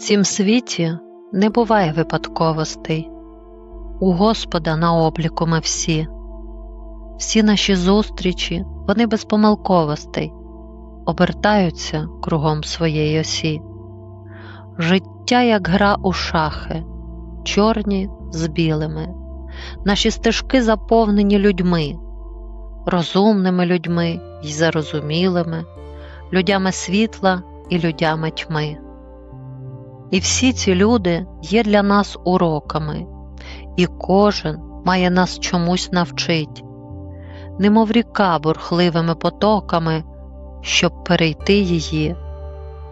цім світі не буває випадковостей. У Господа на обліку ми всі. Всі наші зустрічі, вони без помилковостей, обертаються кругом своєї осі. Життя, як гра у шахи, чорні з білими, наші стежки заповнені людьми, розумними людьми й зарозумілими, людями світла і людями тьми. І всі ці люди є для нас уроками, і кожен має нас чомусь навчить, немов ріка бурхливими потоками, щоб перейти її,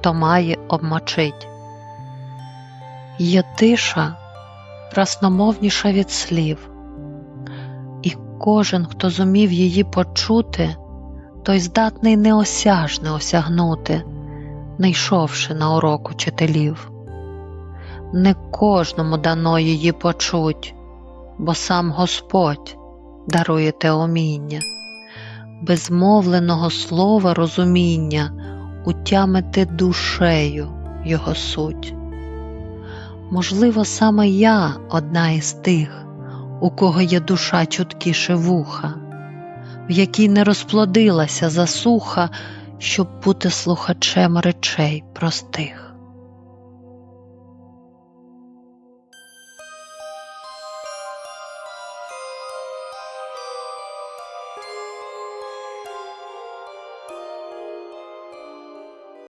то має обмочить. Є тиша красномовніша від слів, і кожен, хто зумів її почути, той здатний неосяжне осягнути, не йшовши на урок учителів. Не кожному дано її почуть, бо сам Господь дарує те уміння, безмовленого слова розуміння утямити душею його суть. Можливо, саме я одна із тих, у кого є душа чуткіше вуха, в якій не розплодилася засуха, щоб бути слухачем речей простих.